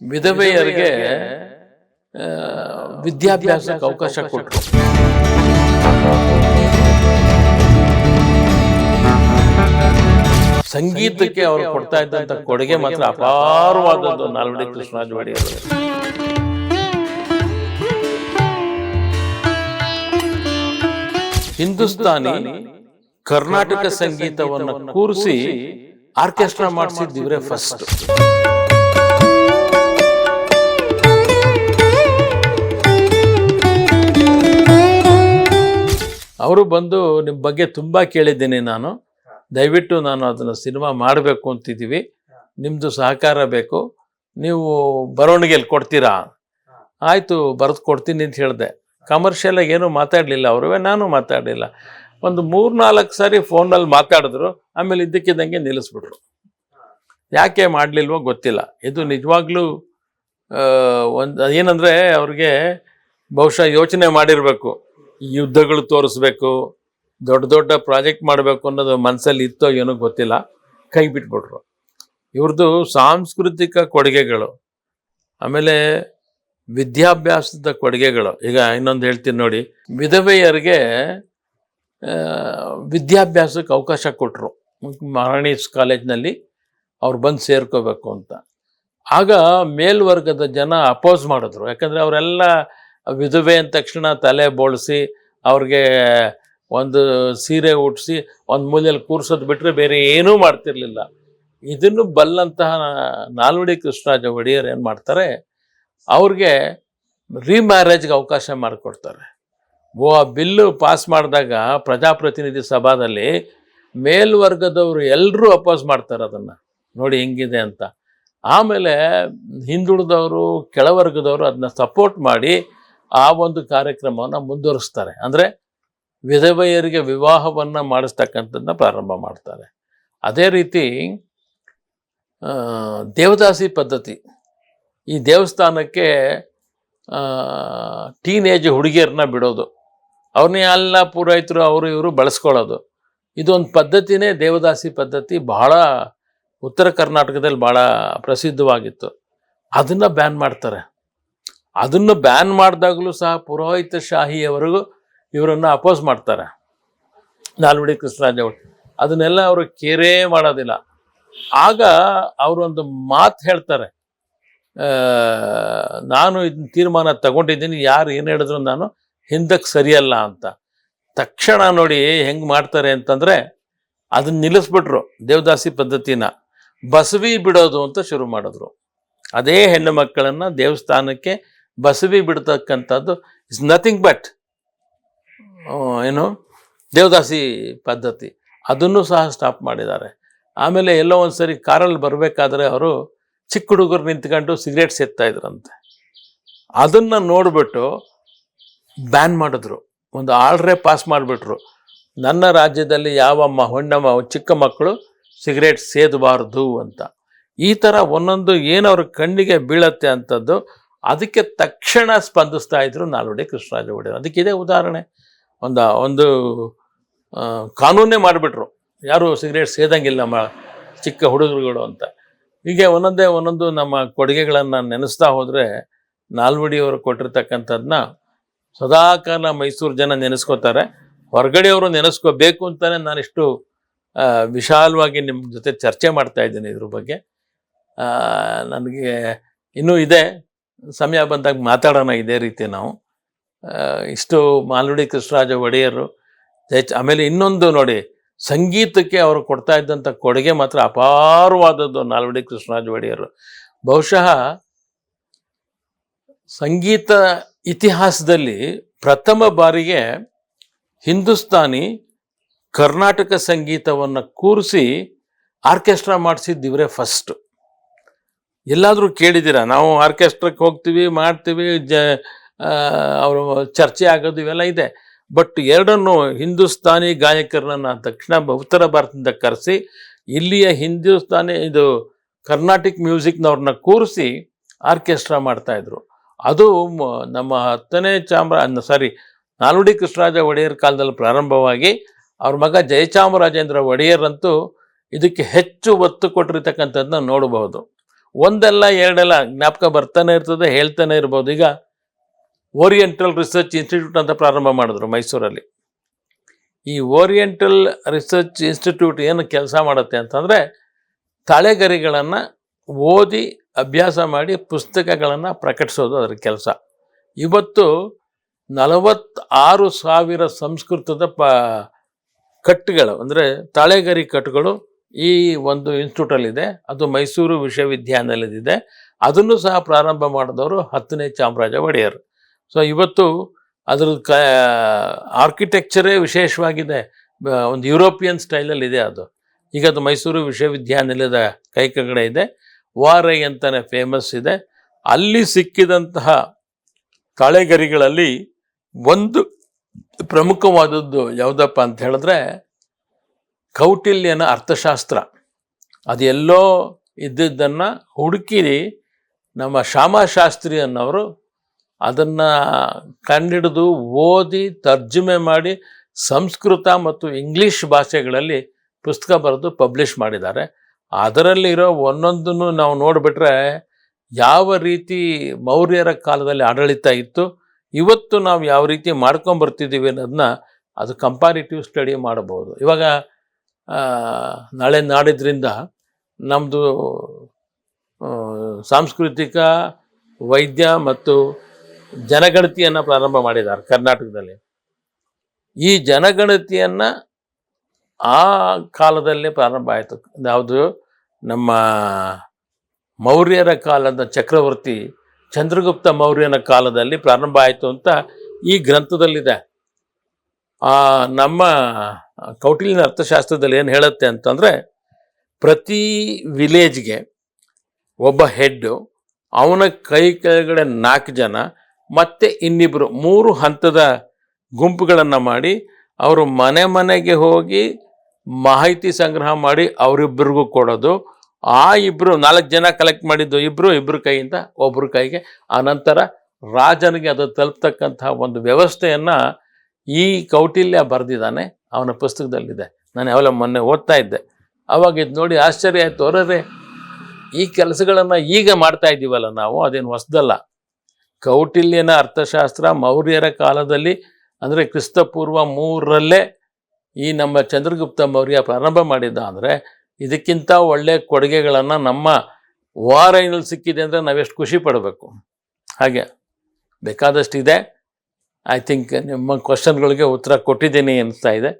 ವಿಧವೆಯರಿಗೆ ವಿದ್ಯಾಭ್ಯಾಸಕ್ಕೆ ಅವಕಾಶ ಕೊಟ್ಟರು ಸಂಗೀತಕ್ಕೆ ಅವರು ಕೊಡ್ತಾ ಇದ್ದಂತ ಕೊಡುಗೆ ಮಾತ್ರ ಅಪಾರವಾದದ್ದು ನಾಲ್ವಡಿ ಕೃಷ್ಣರಾಜ ಒಡೆಯರ್. ಹಿಂದೂಸ್ತಾನಿ ಕರ್ನಾಟಕ ಸಂಗೀತವನ್ನು ಕೂರಿಸಿ ಆರ್ಕೆಸ್ಟ್ರಾ ಮಾಡಿಸಿದ್ದು ಇವರೇ ಫಸ್ಟ್ ಅವರು ಬಂದು ನಿಮ್ಮ ಬಗ್ಗೆ ತುಂಬ ಕೇಳಿದ್ದೀನಿ ನಾನು. ದಯವಿಟ್ಟು ನಾನು ಅದನ್ನು ಸಿನಿಮಾ ಮಾಡಬೇಕು ಅಂತಿದ್ದೀವಿ ನಿಮ್ಮದು ಸಹಕಾರ ಬೇಕು. ನೀವು ಬರವಣಿಗೆಯಲ್ಲಿ ಕೊಡ್ತೀರಾ? ಆಯಿತು ಬರೆದು ಕೊಡ್ತೀನಿ ಅಂತ ಹೇಳಿದೆ. ಕಮರ್ಷಿಯಲಾಗಿ ಏನೂ ಮಾತಾಡಲಿಲ್ಲ ಅವರು ನಾನು ಮಾತಾಡಲಿಲ್ಲ. ಒಂದು ಮೂರು ನಾಲ್ಕು ಸಾರಿ ಫೋನಲ್ಲಿ ಮಾತಾಡಿದ್ರು ಆಮೇಲೆ ಇದ್ದಕ್ಕಿದ್ದಂಗೆ ನಿಲ್ಲಿಸ್ಬಿಟ್ರು. ಯಾಕೆ ಮಾಡಲಿಲ್ವೋ ಗೊತ್ತಿಲ್ಲ. ಇದು ನಿಜವಾಗ್ಲೂ ಒಂದು ಏನಂದರೆ ಅವ್ರಿಗೆ ಬಹುಶಃ ಯೋಚನೆ ಮಾಡಿರಬೇಕು. ಯುದ್ಧಗಳು ತೋರಿಸ್ಬೇಕು, ದೊಡ್ಡ ದೊಡ್ಡ ಪ್ರಾಜೆಕ್ಟ್ ಮಾಡಬೇಕು ಅನ್ನೋದು ಮನಸ್ಸಲ್ಲಿ ಇತ್ತೋ ಏನೋ ಗೊತ್ತಿಲ್ಲ, ಕೈ ಬಿಟ್ಬಿಟ್ರು. ಇವ್ರದ್ದು ಸಾಂಸ್ಕೃತಿಕ ಕೊಡುಗೆಗಳು, ಆಮೇಲೆ ವಿದ್ಯಾಭ್ಯಾಸದ ಕೊಡುಗೆಗಳು. ಈಗ ಇನ್ನೊಂದು ಹೇಳ್ತೀನಿ ನೋಡಿ, ವಿಧವೆಯರಿಗೆ ವಿದ್ಯಾಭ್ಯಾಸಕ್ಕೆ ಅವಕಾಶ ಕೊಟ್ಟರು ಮಹಾರಾಣೀಸ್ ಕಾಲೇಜ್ನಲ್ಲಿ ಅವ್ರು ಬಂದು ಸೇರ್ಕೋಬೇಕು ಅಂತ. ಆಗ ಮೇಲ್ವರ್ಗದ ಜನ ಅಪೋಸ್ ಮಾಡಿದ್ರು. ಯಾಕಂದರೆ ಅವರೆಲ್ಲ ವಿಧವೆ ಅಂದ ತಕ್ಷಣ ತಲೆ ಬೋಳಿಸಿ, ಅವ್ರಿಗೆ ಒಂದು ಸೀರೆ ಉಟ್ಸಿ, ಒಂದು ಮೂಲೆಯಲ್ಲಿ ಕೂರ್ಸೋದು ಬಿಟ್ಟರೆ ಬೇರೆ ಏನೂ ಮಾಡ್ತಿರ್ಲಿಲ್ಲ. ಇದನ್ನು ಬಲ್ಲಂತಹ ನಾಲ್ವಡಿ ಕೃಷ್ಣರಾಜ ಒಡೆಯರ್ ಏನು ಮಾಡ್ತಾರೆ? ಅವ್ರಿಗೆ ರೀಮ್ಯಾರೇಜ್ಗೆ ಅವಕಾಶ ಮಾಡಿಕೊಡ್ತಾರೆ. ಓ ಆ ಬಿಲ್ಲು ಪಾಸ್ ಮಾಡಿದಾಗ ಪ್ರಜಾಪ್ರತಿನಿಧಿ ಸಭಾದಲ್ಲಿ ಮೇಲ್ವರ್ಗದವರು ಎಲ್ಲರೂ ಅಪೋಸ್ ಮಾಡ್ತಾರೆ ಅದನ್ನು. ನೋಡಿ ಹೆಂಗಿದೆ ಅಂತ. ಆಮೇಲೆ ಹಿಂದುಳಿದವರು, ಕೆಳವರ್ಗದವರು ಅದನ್ನ ಸಪೋರ್ಟ್ ಮಾಡಿ ಆ ಒಂದು ಕಾರ್ಯಕ್ರಮವನ್ನು ಮುಂದುವರಿಸ್ತಾರೆ. ಅಂದರೆ ವಿಧವೆಯರಿಗೆ ವಿವಾಹವನ್ನು ಮಾಡಿಸ್ತಕ್ಕಂಥದ್ದನ್ನ ಪ್ರಾರಂಭ ಮಾಡ್ತಾರೆ. ಅದೇ ರೀತಿ ದೇವದಾಸಿ ಪದ್ಧತಿ. ಈ ದೇವಸ್ಥಾನಕ್ಕೆ ಟೀನೇಜ್ ಹುಡುಗಿಯರನ್ನ ಬಿಡೋದು. ಅವ್ರನ್ನೇ ಎಲ್ಲ ಪೂರೈತರು ಅವರು ಇವರು ಬಳಸ್ಕೊಳ್ಳೋದು. ಇದೊಂದು ಪದ್ಧತಿನೇ ದೇವದಾಸಿ ಪದ್ಧತಿ ಬಹಳ ಉತ್ತರ ಕರ್ನಾಟಕದಲ್ಲಿ ಭಾಳ ಪ್ರಸಿದ್ಧವಾಗಿತ್ತು. ಅದನ್ನು ಬ್ಯಾನ್ ಮಾಡ್ತಾರೆ. ಅದನ್ನು ಬ್ಯಾನ್ ಮಾಡಿದಾಗಲೂ ಸಹ ಪುರೋಹಿತ ಶಾಹಿಯವರೆಗೂ ಇವರನ್ನು ಅಪೋಸ್ ಮಾಡ್ತಾರೆ. ನಾಲ್ವಡಿ ಕೃಷ್ಣರಾಜ ಅವರು. ಅದನ್ನೆಲ್ಲ ಅವರು ಕೇರೇ ಮಾಡೋದಿಲ್ಲ. ಆಗ ಅವರೊಂದು ಮಾತು ಹೇಳ್ತಾರೆ. ನಾನು ಇದನ್ನ ತೀರ್ಮಾನ ತಗೊಂಡಿದ್ದೀನಿ, ಯಾರು ಏನು ಹೇಳಿದ್ರು ನಾನು ಹಿಂದಕ್ಕೆ ಸರಿಯಲ್ಲ ಅಂತ. ತಕ್ಷಣ ನೋಡಿ ಹೆಂಗೆ ಮಾಡ್ತಾರೆ ಅಂತಂದರೆ ಅದನ್ನ ನಿಲ್ಲಿಸ್ಬಿಟ್ರು ದೇವದಾಸಿ ಪದ್ಧತಿನ. ಬಸವಿ ಬಿಡೋದು ಅಂತ ಶುರು ಮಾಡಿದ್ರು. ಅದೇ ಹೆಣ್ಣು ಮಕ್ಕಳನ್ನು ದೇವಸ್ಥಾನಕ್ಕೆ ಬಸವಿ ಬಿಡ್ತಕ್ಕಂಥದ್ದು ಇಸ್ ನಥಿಂಗ್ ಬಟ್ ಏನು ದೇವದಾಸಿ ಪದ್ಧತಿ. ಅದನ್ನು ಸಹ ಸ್ಟಾಪ್ ಮಾಡಿದ್ದಾರೆ. ಆಮೇಲೆ ಎಲ್ಲೋ ಒಂದು ಸರಿ ಕಾರಲ್ಲಿ ಬರಬೇಕಾದ್ರೆ ಅವರು ಚಿಕ್ಕ ಹುಡುಗರು ನಿಂತ್ಕೊಂಡು ಸಿಗರೇಟ್ ಸೇಗ್ತಾ ಇದ್ರಂತೆ. ಅದನ್ನು ನೋಡಿಬಿಟ್ಟು ಬ್ಯಾನ್ ಮಾಡಿದ್ರು. ಒಂದು ಆರ್ಡ್ರೇ ಪಾಸ್ ಮಾಡಿಬಿಟ್ರು. ನನ್ನ ರಾಜ್ಯದಲ್ಲಿ ಯಾವ ಮ ಹೆಣ್ಣು ಚಿಕ್ಕ ಮಕ್ಕಳು ಸಿಗರೇಟ್ ಸೇದಬಾರ್ದು ಅಂತ. ಈ ಥರ ಒಂದೊಂದು ಏನವ್ರ ಕಣ್ಣಿಗೆ ಬೀಳತ್ತೆ ಅಂಥದ್ದು ಅದಕ್ಕೆ ತಕ್ಷಣ ಸ್ಪಂದಿಸ್ತಾ ಇದ್ದರು ನಾಲ್ವಡಿ ಕೃಷ್ಣರಾಜ ಒಡೆಯರು. ಅದಕ್ಕೆ ಇದೇ ಉದಾಹರಣೆ. ಒಂದು ಒಂದು ಕಾನೂನೇ ಮಾಡಿಬಿಟ್ರು. ಯಾರು ಸಿಗರೇಟ್ ಸೇದಂಗಿಲ್ಲ ನಮ್ಮ ಚಿಕ್ಕ ಹುಡುಗರುಗಳು ಅಂತ. ಹೀಗೆ ಒಂದೊಂದೇ, ಒಂದೊಂದು ನಮ್ಮ ಕೊಡುಗೆಗಳನ್ನು ನೆನೆಸ್ತಾ ಹೋದರೆ ನಾಲ್ವಡಿಯವರು ಕೊಟ್ಟಿರ್ತಕ್ಕಂಥದ್ದನ್ನ ಸದಾಕಾಲ ಮೈಸೂರು ಜನ ನೆನೆಸ್ಕೋತಾರೆ. ಹೊರಗಡೆಯವರು ನೆನೆಸ್ಕೋಬೇಕು ಅಂತಲೇ ನಾನಿಷ್ಟು ವಿಶಾಲವಾಗಿ ನಿಮ್ಮ ಜೊತೆ ಚರ್ಚೆ ಮಾಡ್ತಾ ಇದ್ದೀನಿ ಇದ್ರ ಬಗ್ಗೆ. ನನಗೆ ಇನ್ನೂ ಇದೆ. ಸಮಯ ಬಂದಾಗ ಮಾತಾಡೋಣ ಇದೇ ರೀತಿ ನಾವು. ಇಷ್ಟು ಮಾಲ್ವಡಿ ಕೃಷ್ಣರಾಜ ಒಡೆಯರು ಆಮೇಲೆ ಇನ್ನೊಂದು ನೋಡಿ, ಸಂಗೀತಕ್ಕೆ ಅವರು ಕೊಡ್ತಾ ಇದ್ದಂಥ ಕೊಡುಗೆ ಮಾತ್ರ ಅಪಾರವಾದದ್ದು ನಾಲ್ವಡಿ ಕೃಷ್ಣರಾಜ ಒಡೆಯರು. ಬಹುಶಃ ಸಂಗೀತ ಇತಿಹಾಸದಲ್ಲಿ ಪ್ರಥಮ ಬಾರಿಗೆ ಹಿಂದೂಸ್ತಾನಿ ಕರ್ನಾಟಕ ಸಂಗೀತವನ್ನು ಕೂರಿಸಿ ಆರ್ಕೆಸ್ಟ್ರಾ ಮಾಡಿಸಿದ್ದು ಇವರೇ ಫಸ್ಟ್ ಎಲ್ಲಾದರೂ ಕೇಳಿದ್ದೀರಾ? ನಾವು ಆರ್ಕೆಸ್ಟ್ರಾಕ್ಕೆ ಹೋಗ್ತೀವಿ, ಮಾಡ್ತೀವಿ, ಜ ಅವರು ಚರ್ಚೆ ಆಗೋದು ಇವೆಲ್ಲ ಇದೆ. ಬಟ್ ಎರಡನ್ನು ಹಿಂದೂಸ್ತಾನಿ ಗಾಯಕರನ್ನ ದಕ್ಷಿಣ ಉತ್ತರ ಭಾರತದಿಂದ ಕರೆಸಿ, ಇಲ್ಲಿಯ ಹಿಂದೂಸ್ತಾನಿ ಇದು ಕರ್ನಾಟಿಕ್ ಮ್ಯೂಸಿಕ್ನವ್ರನ್ನ ಕೂರಿಸಿ ಆರ್ಕೆಸ್ಟ್ರಾ ಮಾಡ್ತಾಯಿದ್ರು ಅದು ನಮ್ಮ ಹತ್ತನೇ ಚಾಮರ ಸಾರಿ, ನಾಲ್ವಡಿ ಕೃಷ್ಣರಾಜ ಒಡೆಯರ್ ಕಾಲದಲ್ಲಿ ಪ್ರಾರಂಭವಾಗಿ, ಅವ್ರ ಮಗ ಜಯಚಾಮರಾಜೇಂದ್ರ ಒಡೆಯರ್ ಅಂತೂ ಇದಕ್ಕೆ ಹೆಚ್ಚು ಒತ್ತು ಕೊಟ್ಟಿರ್ತಕ್ಕಂಥದ್ದನ್ನ ನೋಡಬಹುದು. ಒಂದಲ್ಲ ಎರಡಲ್ಲ ಜ್ಞಾಪಕ ಬರ್ತಾನೆ ಇರ್ತದೆ, ಹೇಳ್ತಾನೆ ಇರ್ಬೋದು. ಈಗ ಓರಿಯೆಂಟಲ್ ರಿಸರ್ಚ್ ಇನ್ಸ್ಟಿಟ್ಯೂಟ್ ಅಂತ ಪ್ರಾರಂಭ ಮಾಡಿದ್ರು ಮೈಸೂರಲ್ಲಿ. ಈ ಓರಿಯೆಂಟಲ್ ರಿಸರ್ಚ್ ಇನ್ಸ್ಟಿಟ್ಯೂಟ್ ಏನು ಕೆಲಸ ಮಾಡುತ್ತೆ ಅಂತಂದರೆ ತಳೆಗರಿಗಳನ್ನು ಓದಿ ಅಭ್ಯಾಸ ಮಾಡಿ ಪುಸ್ತಕಗಳನ್ನು ಪ್ರಕಟಿಸೋದು ಅದರ ಕೆಲಸ. ಇವತ್ತು ನಲವತ್ತಾರು ಸಾವಿರ ಸಂಸ್ಕೃತದ ಪ ಕಟ್ಟುಗಳು, ಅಂದರೆ ತಾಳೆಗರಿ ಕಟ್ಟುಗಳು ಈ ಒಂದು ಇನ್ಸ್ಟಿಟ್ಯೂಟಲ್ಲಿದೆ ಅದು ಮೈಸೂರು ವಿಶ್ವವಿದ್ಯಾನಿಲಯದಿದೆ ಅದನ್ನು ಸಹ ಪ್ರಾರಂಭ ಮಾಡಿದವರು ಹತ್ತನೇ ಚಾಮರಾಜ ಒಡೆಯರ್. ಸೊ ಇವತ್ತು ಅದ್ರ ಕ ಆರ್ಕಿಟೆಕ್ಚರೇ ವಿಶೇಷವಾಗಿದೆ. ಒಂದು ಯುರೋಪಿಯನ್ ಸ್ಟೈಲಲ್ಲಿ ಇದೆ ಅದು. ಈಗ ಅದು ಮೈಸೂರು ವಿಶ್ವವಿದ್ಯಾನಿಲಯದ ಕೈ ಕೆಳಗಡೆ ಇದೆ. ವಾರೈ ಅಂತಲೇ ಫೇಮಸ್ ಇದೆ. ಅಲ್ಲಿ ಸಿಕ್ಕಿದಂತಹ ಕಳೆಗರಿಗಳಲ್ಲಿ ಒಂದು ಪ್ರಮುಖವಾದದ್ದು ಯಾವುದಪ್ಪ ಅಂತ ಹೇಳಿದ್ರೆ ಕೌಟಿಲ್ಯನ ಅರ್ಥಶಾಸ್ತ್ರ. ಅದೆಲ್ಲೋ ಇದ್ದಿದ್ದನ್ನು ಹುಡುಕಿ ನಮ್ಮ ಶ್ಯಾಮಶಾಸ್ತ್ರಿ ಅನ್ನೋರು ಅದನ್ನು ಕಂಡಿಡಿದು ಓದಿ ತರ್ಜುಮೆ ಮಾಡಿ ಸಂಸ್ಕೃತ ಮತ್ತು ಇಂಗ್ಲೀಷ್ ಭಾಷೆಗಳಲ್ಲಿ ಪುಸ್ತಕ ಬರೆದು ಪಬ್ಲಿಷ್ ಮಾಡಿದ್ದಾರೆ. ಅದರಲ್ಲಿರೋ ಒಂದೊಂದನ್ನು ನಾವು ನೋಡಿಬಿಟ್ರೆ ಯಾವ ರೀತಿ ಮೌರ್ಯರ ಕಾಲದಲ್ಲಿ ಆಡಳಿತ ಇತ್ತು, ಇವತ್ತು ನಾವು ಯಾವ ರೀತಿ ಮಾಡ್ಕೊಂಬರ್ತಿದ್ದೀವಿ ಅನ್ನೋದನ್ನ ಅದು ಕಂಪಾರಿಟಿವ್ ಸ್ಟಡಿ ಮಾಡಬಹುದು. ಇವಾಗ ನಾಳೆ ನಾಡಿದ್ರಿಂದ ನಮ್ಮದು ಸಾಂಸ್ಕೃತಿಕ, ವೈದ್ಯ ಮತ್ತು ಜನಗಣತಿಯನ್ನು ಪ್ರಾರಂಭ ಮಾಡಿದ್ದಾರೆ ಕರ್ನಾಟಕದಲ್ಲಿ. ಈ ಜನಗಣತಿಯನ್ನು ಆ ಕಾಲದಲ್ಲೇ ಪ್ರಾರಂಭ ಆಯಿತು. ಯಾವುದು? ನಮ್ಮ ಮೌರ್ಯರ ಕಾಲದ ಚಕ್ರವರ್ತಿ ಚಂದ್ರಗುಪ್ತ ಮೌರ್ಯನ ಕಾಲದಲ್ಲಿ ಪ್ರಾರಂಭ ಆಯಿತು ಅಂತ ಈ ಗ್ರಂಥದಲ್ಲಿದೆ. ನಮ್ಮ ಕೌಟಿಲ್ಯನ ಅರ್ಥಶಾಸ್ತ್ರದಲ್ಲಿ ಏನು ಹೇಳುತ್ತೆ ಅಂತಂದರೆ ಪ್ರತಿ ವಿಲೇಜ್ಗೆ ಒಬ್ಬ ಹೆಡ್ಡು ಅವನ ಕೈ ಕೆಳಗಡೆ ನಾಲ್ಕು ಜನ ಮತ್ತೆ ಇನ್ನಿಬ್ಬರು ಮೂರು ಹಂತದ ಗುಂಪುಗಳನ್ನು ಮಾಡಿ ಅವರು ಮನೆ ಮನೆಗೆ ಹೋಗಿ ಮಾಹಿತಿ ಸಂಗ್ರಹ ಮಾಡಿ ಅವರಿಬ್ಬರಿಗೂ ಕೊಡೋದು. ಆ ಇಬ್ಬರು ನಾಲ್ಕು ಜನ ಕಲೆಕ್ಟ್ ಮಾಡಿದ್ದು ಇಬ್ಬರು ಇಬ್ಬರು ಕೈಯಿಂದ ಒಬ್ಬರ ಕೈಗೆ. ಆನಂತರ ರಾಜನಿಗೆ ಅದು ತಲುಪ್ತಕ್ಕಂತಹ ಒಂದು ವ್ಯವಸ್ಥೆಯನ್ನು ಈ ಕೌಟಿಲ್ಯ ಬರೆದಿದ್ದಾನೆ. ಅವನ ಪುಸ್ತಕದಲ್ಲಿದೆ. ನಾನು ಯಾವಾಗ ಮೊನ್ನೆ ಓದ್ತಾ ಇದ್ದೆ. ಅವಾಗ ಇದು ನೋಡಿ ಆಶ್ಚರ್ಯ ಆಯ್ತು. ಅವರೇ ಈ ಕೆಲಸಗಳನ್ನು ಈಗ ಮಾಡ್ತಾ ಇದ್ದೀವಲ್ಲ ನಾವು? ಅದೇನು ಹೊಸದಲ್ಲ. ಕೌಟಿಲ್ಯನ ಅರ್ಥಶಾಸ್ತ್ರ ಮೌರ್ಯರ ಕಾಲದಲ್ಲಿ, ಅಂದರೆ ಕ್ರಿಸ್ತಪೂರ್ವ ಮೂರರಲ್ಲೇ ಈ ನಮ್ಮ ಚಂದ್ರಗುಪ್ತ ಮೌರ್ಯ ಪ್ರಾರಂಭ ಮಾಡಿದ್ದ ಅಂದರೆ, ಇದಕ್ಕಿಂತ ಒಳ್ಳೆ ಕೊಡುಗೆಗಳನ್ನು ನಮ್ಮ ವಾರೈನಲ್ಲಿ ಸಿಕ್ಕಿದೆ ಅಂದರೆ ನಾವೆಷ್ಟು ಖುಷಿ ಪಡಬೇಕು. ಹಾಗೆ ಬೇಕಾದಷ್ಟಿದೆ. ಐ ಥಿಂಕ್ ನಿಮ್ಮ ಕ್ವಶನ್ಗಳಿಗೆ ಉತ್ತರ ಕೊಟ್ಟಿದ್ದೀನಿ ಅನಿಸ್ತಾ ಇದೆ.